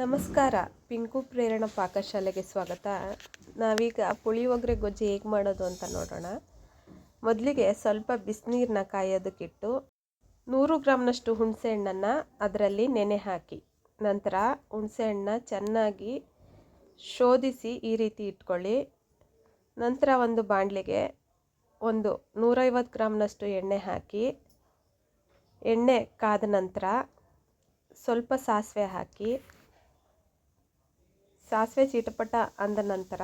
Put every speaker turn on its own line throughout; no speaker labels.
ನಮಸ್ಕಾರ. ಪಿಂಕು ಪ್ರೇರಣ ಪಾಕಶಾಲೆಗೆ ಸ್ವಾಗತ. ನಾವೀಗ ಪುಳಿಯೋಗರೆ ಗೊಜ್ಜು ಹೇಗೆ ಮಾಡೋದು ಅಂತ ನೋಡೋಣ. ಮೊದಲಿಗೆ ಸ್ವಲ್ಪ ಬಿಸಿನೀರನ್ನ ಕಾಯೋದಕ್ಕಿಟ್ಟು ನೂರು ಗ್ರಾಮ್ನಷ್ಟು ಹುಣಸೆಹಣ್ಣನ್ನು ಅದರಲ್ಲಿ ನೆನೆ ಹಾಕಿ, ನಂತರ ಹುಣಸೆಹಣ್ಣನ್ನ ಚೆನ್ನಾಗಿ ಶೋಧಿಸಿ ಈ ರೀತಿ ಇಟ್ಕೊಳ್ಳಿ. ನಂತರ ಒಂದು ಬಾಣಲೆಗೆ ಒಂದು ನೂರೈವತ್ತು ಗ್ರಾಮ್ನಷ್ಟು ಎಣ್ಣೆ ಹಾಕಿ, ಎಣ್ಣೆ ಕಾದ ನಂತರ ಸ್ವಲ್ಪ ಸಾಸಿವೆ ಹಾಕಿ ಸಾಸಿವೆ ಚೀಟಪಟ ಅಂದ ನಂತರ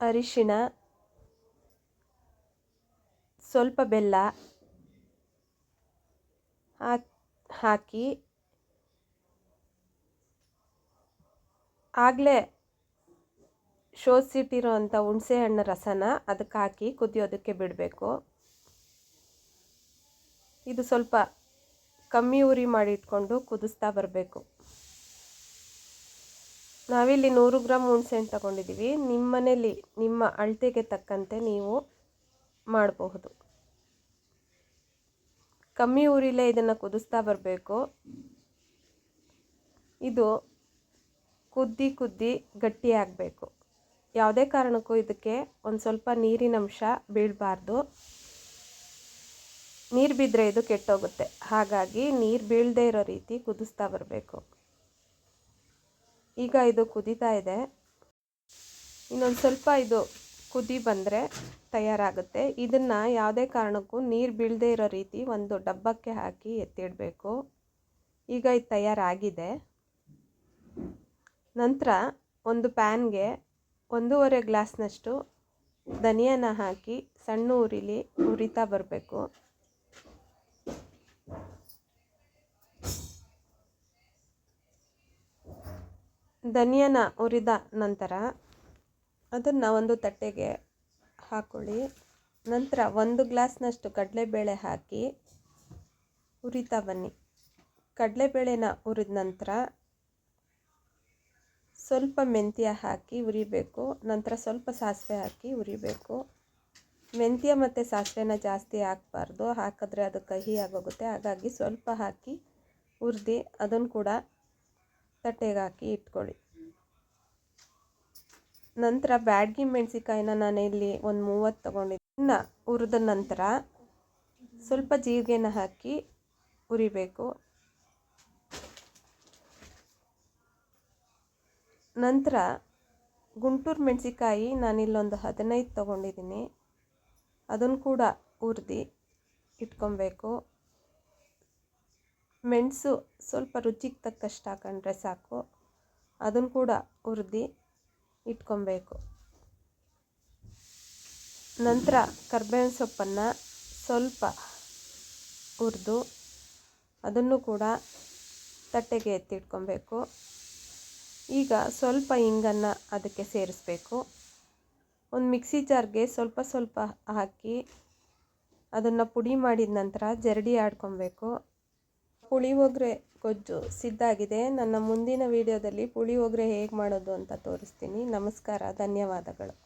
ಅರಿಶಿಣ, ಸ್ವಲ್ಪ ಬೆಲ್ಲ ಹಾಕಿ ಆಗಲೇ ಶೋಧಿಸಿಟ್ಟಿರೋ ಅಂಥ ಹುಣಸೆ ಹಣ್ಣು ರಸನ ಅದಕ್ಕೆ ಹಾಕಿ ಕುದಿಯೋದಕ್ಕೆ ಬಿಡಬೇಕು. ಇದು ಸ್ವಲ್ಪ ಕಮ್ಮಿ ಉರಿ ಮಾಡಿ ಇಟ್ಕೊಂಡು ಕುದಿಸ್ತಾ ಬರಬೇಕು. ನಾವಿಲ್ಲಿ ನೂರು ಗ್ರಾಮ್ ಹುಣಸೆಹಣ್ಣು ತಗೊಂಡಿದ್ದೀವಿ. ನಿಮ್ಮ ಮನೇಲಿ, ನಿಮ್ಮ ಅಳತೆಗೆ ತಕ್ಕಂತೆ ನೀವು ಮಾಡಬಹುದು. ಕಮ್ಮಿ ಉರಿಲೇ ಇದನ್ನು ಕುದಿಸ್ತಾ ಬರಬೇಕು. ಇದು ಕುದ್ದಿ ಕುದ್ದಿ ಗಟ್ಟಿ ಆಗಬೇಕು. ಯಾವುದೇ ಕಾರಣಕ್ಕೂ ಇದಕ್ಕೆ ಒಂದು ಸ್ವಲ್ಪ ನೀರಿನ ಅಂಶ ಬೀಳಬಾರ್ದು. ನೀರು ಬಿದ್ದರೆ ಇದು ಕೆಟ್ಟೋಗುತ್ತೆ. ಹಾಗಾಗಿ ನೀರು ಬೀಳದೆ ಇರೋ ರೀತಿ ಕುದಿಸ್ತಾ ಬರಬೇಕು. ಈಗ ಇದು ಕುದೀತಾ ಇದೆ. ಇನ್ನೊಂದು ಸ್ವಲ್ಪ ಇದು ಕುದಿ ಬಂದರೆ ತಯಾರಾಗುತ್ತೆ. ಇದನ್ನು ಯಾವುದೇ ಕಾರಣಕ್ಕೂ ನೀರು ಬೀಳದೇ ಇರೋ ರೀತಿ ಒಂದು ಡಬ್ಬಕ್ಕೆ ಹಾಕಿ ಎತ್ತಿಡಬೇಕು. ಈಗ ಇದು ತಯಾರಾಗಿದೆ. ನಂತರ ಒಂದು ಪ್ಯಾನ್ಗೆ ಒಂದೂವರೆ ಗ್ಲಾಸ್ನಷ್ಟು ಧನಿಯಾನ ಹಾಕಿ ಸಣ್ಣ ಉರಿಲಿ ಉರಿತಾ ಬರಬೇಕು. ಧನಿಯಾನ ಹುರಿದ ನಂತರ ಅದನ್ನು ಒಂದು ತಟ್ಟೆಗೆ ಹಾಕ್ಕೊಳ್ಳಿ ನಂತರ ಒಂದು ಗ್ಲಾಸ್ನಷ್ಟು ಕಡಲೆಬೇಳೆ ಹಾಕಿ ಹುರಿತಾ ಬನ್ನಿ. ಕಡಲೆಬೇಳೆನ ಹುರಿದ ನಂತರ ಸ್ವಲ್ಪ ಮೆಂತ್ಯ ಹಾಕಿ ಉರಿಬೇಕು ನಂತರ ಸ್ವಲ್ಪ ಸಾಸಿವೆ ಹಾಕಿ ಉರಿಬೇಕು ಮೆಂತ್ಯ ಮತ್ತು ಸಾಸಿವೆನ ಜಾಸ್ತಿ ಹಾಕಬಾರ್ದು. ಹಾಕಿದ್ರೆ ಅದು ಕಹಿ ಆಗೋಗುತ್ತೆ. ಹಾಗಾಗಿ ಸ್ವಲ್ಪ ಹಾಕಿ ಹುರಿದು, ಅದನ್ನು ಕೂಡ ತಟ್ಟೆಗೆ ಹಾಕಿ ಇಟ್ಕೊಳ್ಳಿ. ನಂತರ ಬ್ಯಾಡ್ಗಿ ಮೆಣಸಿಕಾಯಿನ ಇಲ್ಲಿ ಒಂದು ಮೂವತ್ತು ತೊಗೊಂಡಿದ್ದೆ. ಹುರಿದ ನಂತರ ಸ್ವಲ್ಪ ಜೀರಿಗೆನ ಹಾಕಿ ಹುರಿಬೇಕು. ನಂತರ ಗುಂಟೂರು ಮೆಣಸಿಕಾಯಿ ನಾನಿಲ್ಲೊಂದು ಹದಿನೈದು ತೊಗೊಂಡಿದ್ದೀನಿ. ಅದನ್ನು ಕೂಡ ಹುರಿದು ಇಟ್ಕೊಬೇಕು. ಮೆಣಸು ಸ್ವಲ್ಪ ರುಚಿಗೆ ತಕ್ಕಷ್ಟು ಹಾಕೊಂಡ್ರೆ ಸಾಕು. ಅದನ್ನು ಕೂಡ ಹುರಿದು ಇಟ್ಕೊಬೇಕು. ನಂತರ ಕರ್ಬೇವಿನ ಸೊಪ್ಪನ್ನು ಸ್ವಲ್ಪ ಹುರಿದು ಅದನ್ನು ಕೂಡ ತಟ್ಟೆಗೆ ಎತ್ತಿಟ್ಕೊಬೇಕು ಈಗ ಸ್ವಲ್ಪ ಇಂಗನ್ನು ಅದಕ್ಕೆ ಸೇರಿಸ್ಬೇಕು. ಒಂದು ಮಿಕ್ಸಿ ಜಾರ್ಗೆ ಸ್ವಲ್ಪ ಸ್ವಲ್ಪ ಹಾಕಿ ಅದನ್ನು ಪುಡಿ ಮಾಡಿದ ನಂತರ ಜರಡಿ ಆಡ್ಕೊಬೇಕು. ಪುಳಿಯೋಗರೆ ಗೊಜ್ಜು ಸಿದ್ಧಾಗಿದೆ ನನ್ನ ಮುಂದಿನ ವಿಡಿಯೋದಲ್ಲಿ ಪುಳಿಯೋಗರೆ ಹೇಗೆ ಮಾಡೋದು ಅಂತ ತೋರಿಸ್ತೀನಿ. ನಮಸ್ಕಾರ ಧನ್ಯವಾದಗಳು.